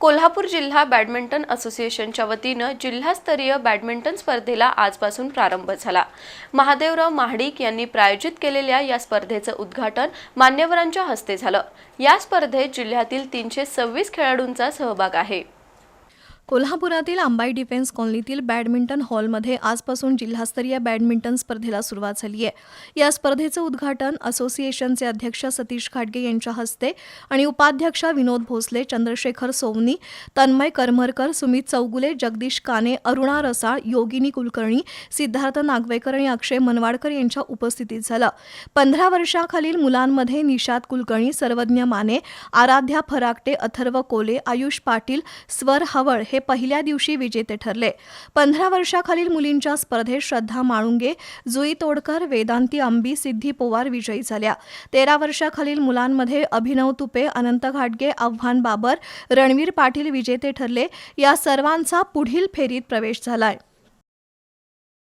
कोल्हापूर जिल्हा बॅडमिंटन असोसिएशनच्या वतीनं जिल्हास्तरीय बॅडमिंटन स्पर्धेला आजपासून प्रारंभ झाला. महादेवराव महाडिक यांनी प्रायोजित केलेल्या या स्पर्धेचं उद्घाटन मान्यवरांच्या हस्ते झालं. या स्पर्धेत जिल्ह्यातील तीनशे सव्वीस खेळाडूंचा सहभाग आहे. कोल्हापुरातील अंबाई डिफेन्स कॉलनीतील बॅडमिंटन हॉलमध्ये आजपासून जिल्हास्तरीय बॅडमिंटन स्पर्धेला सुरुवात झाली आहे. या स्पर्धेचं उद्घाटन असोसिएशनचे अध्यक्ष सतीश खाडगे यांच्या हस्ते आणि उपाध्यक्ष विनोद भोसले चंद्रशेखर सोवनी तन्मय करमरकर सुमित चौगुले जगदीश काने अरुणा रसाळ योगिनी कुलकर्णी सिद्धार्थ नागवेकर आणि अक्षय मनवाडकर यांच्या उपस्थितीत झालं. पंधरा वर्षाखालील मुलांमध्ये निषाद कुलकर्णी सर्वज्ञ माने आराध्या फराकटे अथर्व कोले आयुष पाटील स्वर हवळ हे पहिल्या दिवशी विजेते ठरले. पंधरा वर्षाखालील मुलींच्या स्पर्धेत श्रद्धा माळुंगे जुई तोडकर वेदांती अंबी सिद्धी पोवार विजयी झाल्या. तेरा वर्षाखालील मुलांमध्ये अभिनव तुपे अनंत घाटगे आव्हान बाबर रणवीर पाटील विजेते ठरले. या सर्वांचा पुढील फेरीत प्रवेश झालाय.